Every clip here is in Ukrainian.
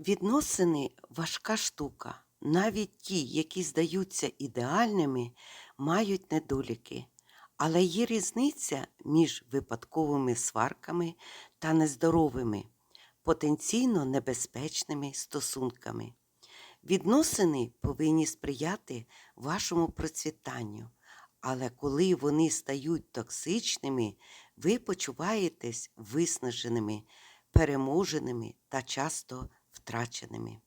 Відносини важка штука. Навіть ті, які здаються ідеальними, мають недоліки. Але є різниця між випадковими сварками та нездоровими, потенційно небезпечними стосунками. Відносини повинні сприяти вашому процвітанню, але коли вони стають токсичними, ви почуваєтесь виснаженими, переможеними та часто втраченими.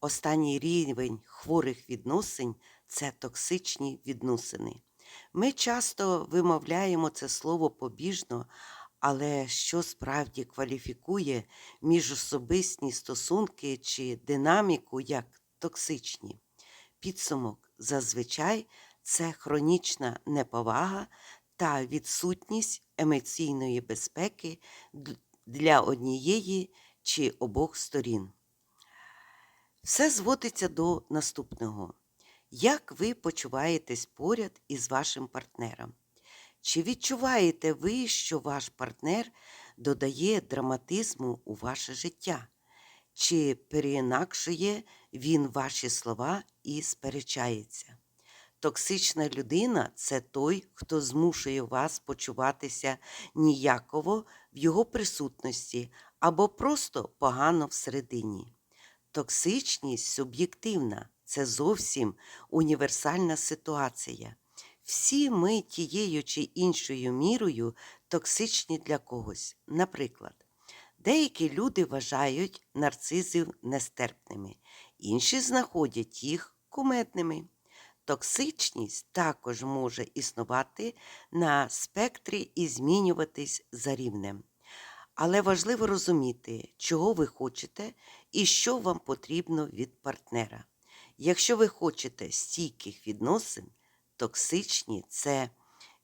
Останній рівень хворих відносин це токсичні відносини. Ми часто вимовляємо це слово побіжно, але що справді кваліфікує міжособисні стосунки чи динаміку як токсичні? Підсумок зазвичай це хронічна неповага та відсутність емоційної безпеки для однієї чи обох сторін. Все зводиться до наступного. Як ви почуваєтесь поряд із вашим партнером? Чи відчуваєте ви, що ваш партнер додає драматизму у ваше життя? Чи переінакшує він ваші слова і сперечається? Токсична людина це той, хто змушує вас почуватися ніяково в його присутності або просто погано всередині. Токсичність суб'єктивна, це зовсім універсальна ситуація. Всі ми тією чи іншою мірою токсичні для когось. Наприклад, деякі люди вважають нарцизів нестерпними, інші знаходять їх кумедними. Токсичність також може існувати на спектрі і змінюватись за рівнем. Але важливо розуміти, чого ви хочете і що вам потрібно від партнера. Якщо ви хочете стійких відносин, токсичні це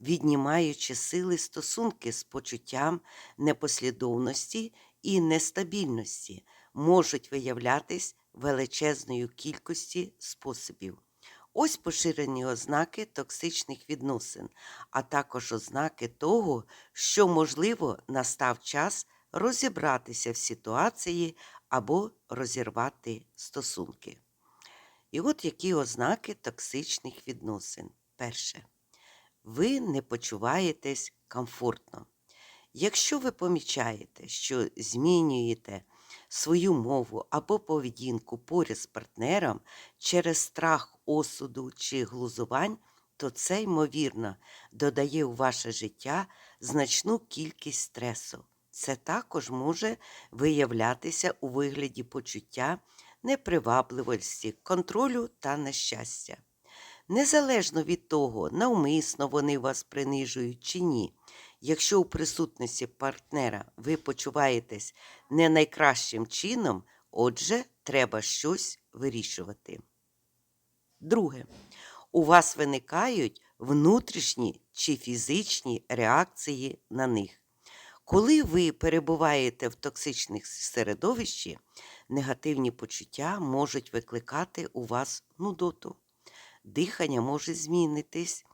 віднімаючи сили стосунки з почуттям непослідовності і нестабільності, можуть виявлятись величезною кількості способів. Ось поширені ознаки токсичних відносин, а також ознаки того, що, можливо, настав час розібратися в ситуації або розірвати стосунки. І от які ознаки токсичних відносин. Перше. Ви не почуваєтесь комфортно. Якщо ви помічаєте, що змінюєте свою мову або поведінку поряд з партнером через страх осуду чи глузувань, то це, ймовірно, додає у ваше життя значну кількість стресу. Це також може виявлятися у вигляді почуття непривабливості, контролю та нещастя. Незалежно від того, навмисно вони вас принижують чи ні, якщо у присутності партнера ви почуваєтесь не найкращим чином, отже, треба щось вирішувати. Друге, у вас виникають внутрішні чи фізичні реакції на них. Коли ви перебуваєте в токсичних середовищі, негативні почуття можуть викликати у вас нудоту. Дихання може змінитись,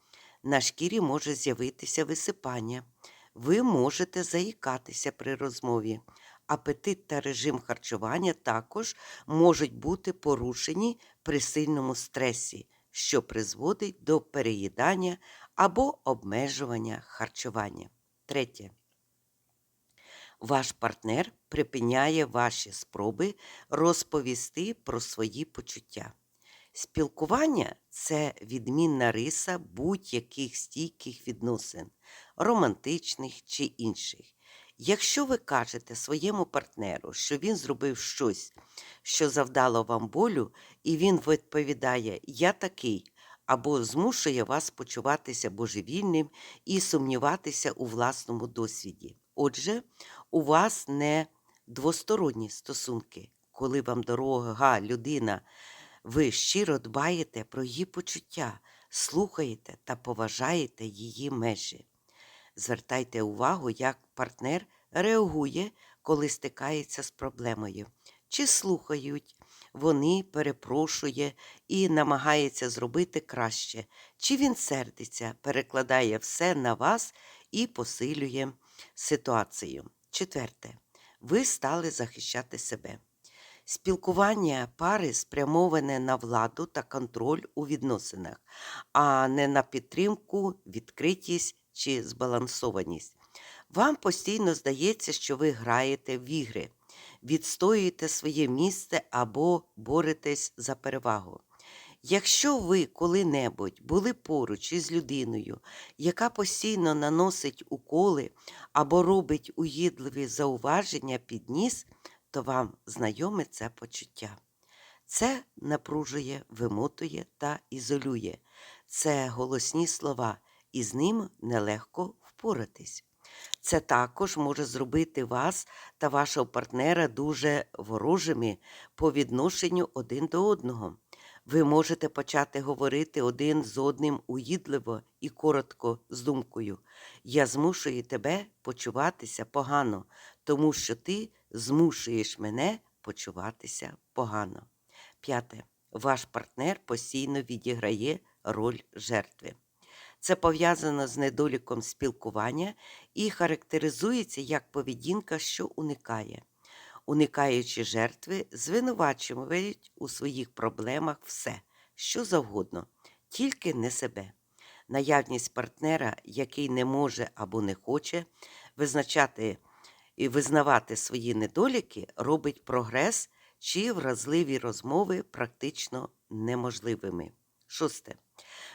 на шкірі може з'явитися висипання. Ви можете заїкатися при розмові. Апетит та режим харчування також можуть бути порушені при сильному стресі, що призводить до переїдання або обмежування харчування. Третє. Ваш партнер припиняє ваші спроби розповісти про свої почуття. Спілкування це відмінна риса будь-яких стійких відносин, романтичних чи інших. Якщо ви кажете своєму партнеру, що він зробив щось, що завдало вам болю, і він відповідає Я такий, або змушує вас почуватися божевільним і сумніватися у власному досвіді. Отже, у вас не двосторонні стосунки, коли вам дорога людина ви щиро дбаєте про її почуття, слухаєте та поважаєте її межі. Звертайте увагу, як партнер реагує, коли стикається з проблемою. Чи слухають, вони перепрошує і намагається зробити краще, чи він сердиться, перекладає все на вас і посилює ситуацію. Четверте. Ви стали захищати себе. Спілкування пари спрямоване на владу та контроль у відносинах, а не на підтримку, відкритість чи збалансованість. Вам постійно здається, що ви граєте в ігри, відстоюєте своє місце або боретесь за перевагу. Якщо ви коли-небудь були поруч із людиною, яка постійно наносить уколи або робить уїдливі зауваження під ніс, то вам знайоме це почуття. Це напружує, вимотує та ізолює. Це голосні слова, і з ним нелегко впоратись. Це також може зробити вас та вашого партнера дуже ворожими по відношенню один до одного. Ви можете почати говорити один з одним уїдливо і коротко з думкою Я змушую тебе почуватися погано, тому що ти змушуєш мене почуватися погано. П'яте. Ваш партнер постійно відіграє роль жертви. Це пов'язано з недоліком спілкування і характеризується як поведінка, що уникає. Уникаючи жертви, звинувачують у своїх проблемах все, що завгодно, тільки не себе. Наявність партнера, який не може або не хоче визначати і визнавати свої недоліки, робить прогрес чи вразливі розмови практично неможливими. Шосте.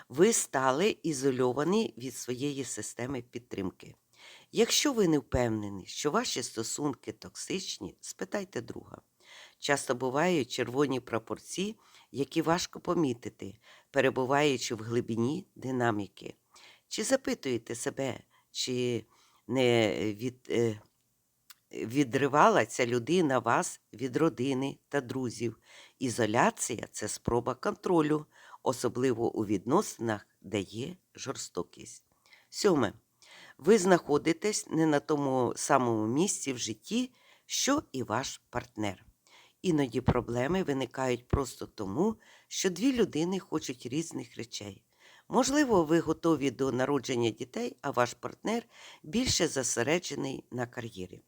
Ви стали ізольовані від своєї системи підтримки. Якщо ви не впевнені, що ваші стосунки токсичні, спитайте друга. Часто бувають червоні прапорці, які важко помітити, перебуваючи в глибині динаміки. Чи запитуєте себе, чи не від, е, відривала ця людина вас від родини та друзів? Ізоляція це спроба контролю, особливо у відносинах, де є жорстокість. Сьоме. Ви знаходитесь не на тому самому місці в житті, що і ваш партнер. Іноді проблеми виникають просто тому, що дві людини хочуть різних речей. Можливо, ви готові до народження дітей, а ваш партнер більше зосереджений на кар'єрі.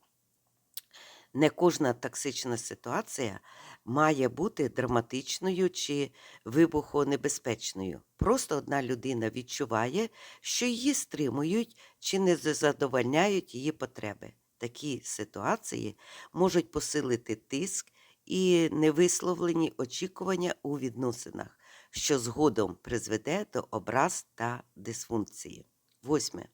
Не кожна токсична ситуація має бути драматичною чи вибухонебезпечною. Просто одна людина відчуває, що її стримують чи не задовольняють її потреби. Такі ситуації можуть посилити тиск і невисловлені очікування у відносинах, що згодом призведе до образ та дисфункції. Восьме.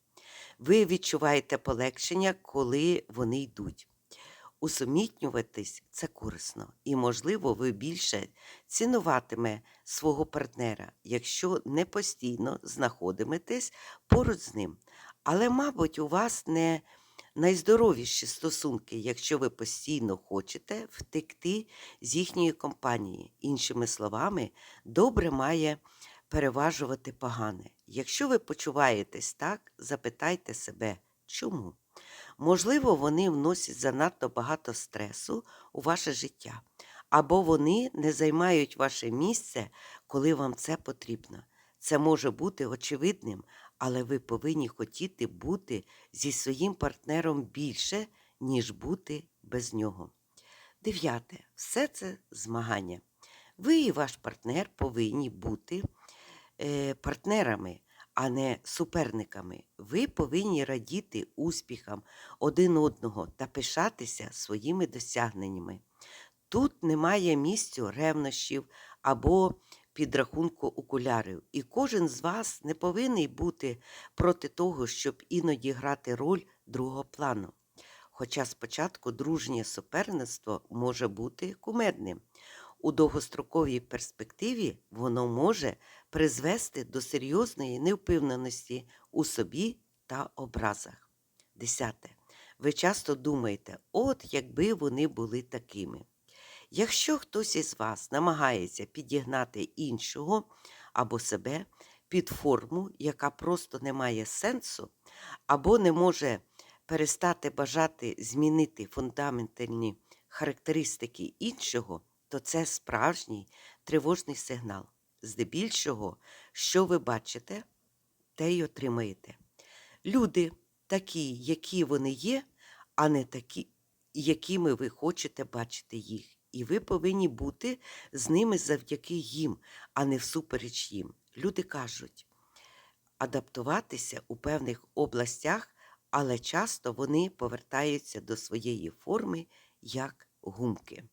Ви відчуваєте полегшення, коли вони йдуть. Усумітнюватись це корисно, і, можливо, ви більше цінуватиме свого партнера, якщо не постійно знаходитесь поруч з ним. Але, мабуть, у вас не найздоровіші стосунки, якщо ви постійно хочете втекти з їхньої компанії. Іншими словами, добре має переважувати погане. Якщо ви почуваєтесь так, запитайте себе, чому? Можливо, вони вносять занадто багато стресу у ваше життя, або вони не займають ваше місце, коли вам це потрібно. Це може бути очевидним, але ви повинні хотіти бути зі своїм партнером більше, ніж бути без нього. Дев'яте. Все це змагання. Ви і ваш партнер повинні бути е, партнерами, а не суперниками. Ви повинні радіти успіхам один одного та пишатися своїми досягненнями. Тут немає місцю ревнощів або підрахунку окулярів, і кожен з вас не повинен бути проти того, щоб іноді грати роль другого плану. Хоча спочатку дружнє суперництво може бути кумедним. У довгостроковій перспективі воно може призвести до серйозної невпевненості у собі та образах. Десяте. Ви часто думаєте, от якби вони були такими. Якщо хтось із вас намагається підігнати іншого або себе під форму, яка просто не має сенсу, або не може перестати бажати змінити фундаментальні характеристики іншого, то це справжній тривожний сигнал. Здебільшого, що ви бачите, те й отримаєте. Люди такі, які вони є, а не такі, якими ви хочете бачити їх. і ви повинні бути з ними завдяки їм, а не всупереч їм. Люди кажуть, адаптуватися у певних областях, але часто вони повертаються до своєї форми як гумки.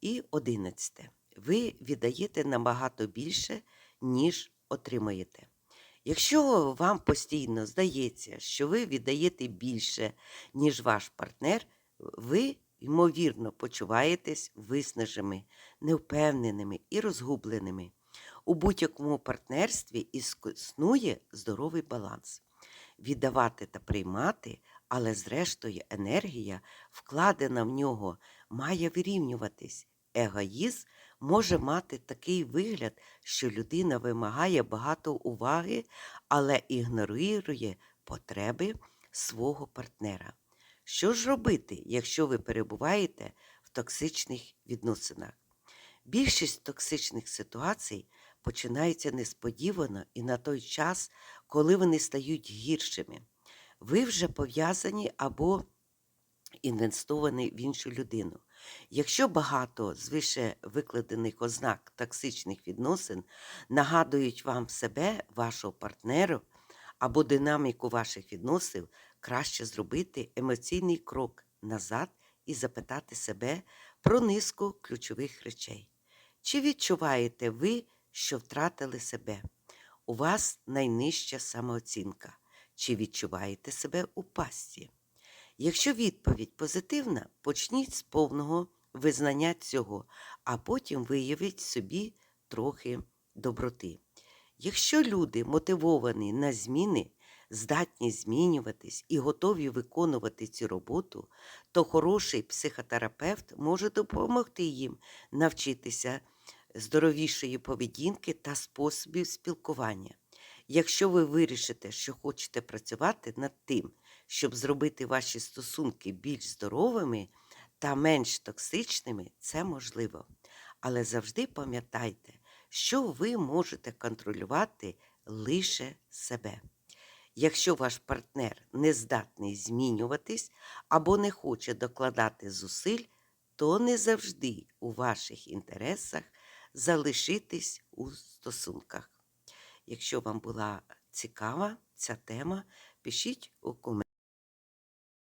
І одинадцяте. Ви віддаєте набагато більше, ніж отримуєте. Якщо вам постійно здається, що ви віддаєте більше, ніж ваш партнер, ви, ймовірно, почуваєтесь виснаженими, невпевненими і розгубленими. У будь-якому партнерстві існує здоровий баланс. Віддавати та приймати, але зрештою енергія, вкладена в нього, має вирівнюватись. Егоїзм може мати такий вигляд, що людина вимагає багато уваги, але ігнорує потреби свого партнера. Що ж робити, якщо ви перебуваєте в токсичних відносинах? Більшість токсичних ситуацій починаються несподівано і на той час, коли вони стають гіршими. Ви вже пов'язані або інвестовані в іншу людину. Якщо багато з вище викладених ознак токсичних відносин нагадують вам себе, вашого партнеру або динаміку ваших відносин, краще зробити емоційний крок назад і запитати себе про низку ключових речей. Чи відчуваєте ви, що втратили себе? У вас найнижча самооцінка. Чи відчуваєте себе у пастці? Якщо відповідь позитивна, почніть з повного визнання цього, а потім виявіть собі трохи доброти. Якщо люди мотивовані на зміни, здатні змінюватись і готові виконувати цю роботу, то хороший психотерапевт може допомогти їм навчитися здоровішої поведінки та способів спілкування. Якщо ви вирішите, що хочете працювати над тим, щоб зробити ваші стосунки більш здоровими та менш токсичними, це можливо. Але завжди пам'ятайте, що ви можете контролювати лише себе. Якщо ваш партнер не здатний змінюватись або не хоче докладати зусиль, то не завжди у ваших інтересах залишитись у стосунках. Якщо вам була цікава ця тема, пишіть у коментарях.